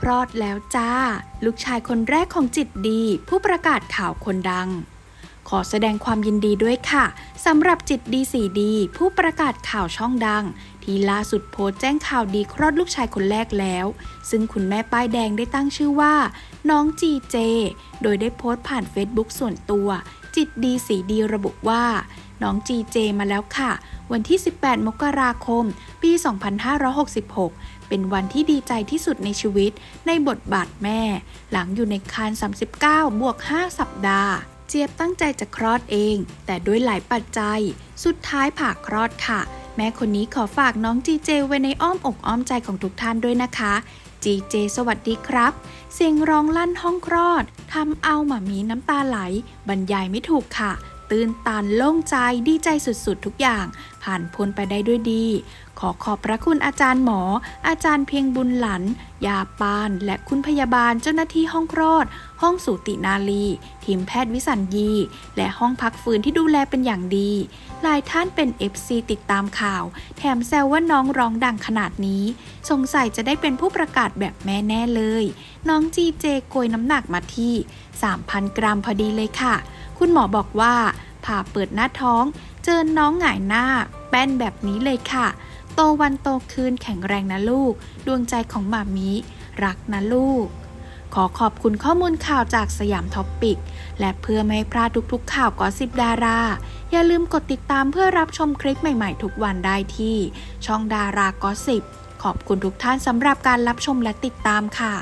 คลอดแล้วจ้า ลูกชายคนแรกของจิตดี ผู้ประกาศข่าวคนดัง ขอแสดงความยินดีด้วยค่ะสำหรับจิตดีสีดี ผู้ประกาศข่าวช่องดัง ที่ล่าสุดโพสต์แจ้งข่าวดีคลอดลูกชายคนแรกแล้ว ซึ่งคุณแม่ป้ายแดงได้ตั้งชื่อว่า น้องจีเจ โดยได้โพสต์ผ่านเฟซบุ๊กส่วนตัว จิตดีสีดีระบุว่า น้องจีเจมาแล้วค่ะ วันที่ 18 มกราคม ปี 2566 เป็นวันที่ดีใจที่สุดในชีวิตในบทบาทแม่ หลังอยู่ในครรภ์39 บวก 5 สัปดาห์ เจี๊ยบตั้งใจจะคลอดเอง แต่ด้วยหลายปัจจัย สุดท้ายผ่าคลอดค่ะ แม่คนนี้ขอฝากน้องจีเจไว้ในอ้อมอกอ้อมใจของทุกท่านด้วยนะคะจีเจสวัสดีครับ เสียงร้องลั่นห้องคลอดทำเอาหมามีน้ำตาไหล บรรยายไม่ถูกค่ะ ตื่นตันโล่งใจดีใจสุดๆ ทุกอย่างผ่านพ้นไปได้ด้วยดี ขอขอบพระคุณอาจารย์หมอ อาจารย์เพียงบุญหลัน ยาปาน และคุณพยาบาลเจ้าหน้าที่ห้องคลอด ห้องสูตินารี ทีมแพทย์วิสัญญี และห้องพักฟื้นที่ดูแลเป็นอย่างดี หลายท่านเป็น FC ติดตามข่าว แถมแซวว่าน้องร้องดังขนาดนี้ สงสัยจะได้เป็นผู้ประกาศแบบแม่แน่เลย น้องจีเจโกยน้ำหนักมาที่ 3,000 กรัมพอดีเลยค่ะ คุณหมอบอกว่าผ่าเปิดหน้าท้อง เจอน้องหงายหน้า แป้นแบบนี้เลยค่ะ โตวันโตคืนแข็งแรงนะลูก ดวงใจของหมามีรักนะลูก ขอขอบคุณข้อมูลข่าวจากสยามท็อปปิก และเพื่อไม่ให้พลาดทุกๆ ข่าวกอสิบดารา อย่าลืมกดติดตามเพื่อรับชมคลิปใหม่ๆ ทุกวันได้ที่ ช่องดารากอสิบขอบคุณทุกท่านสำหรับการรับชมและติดตามค่ะ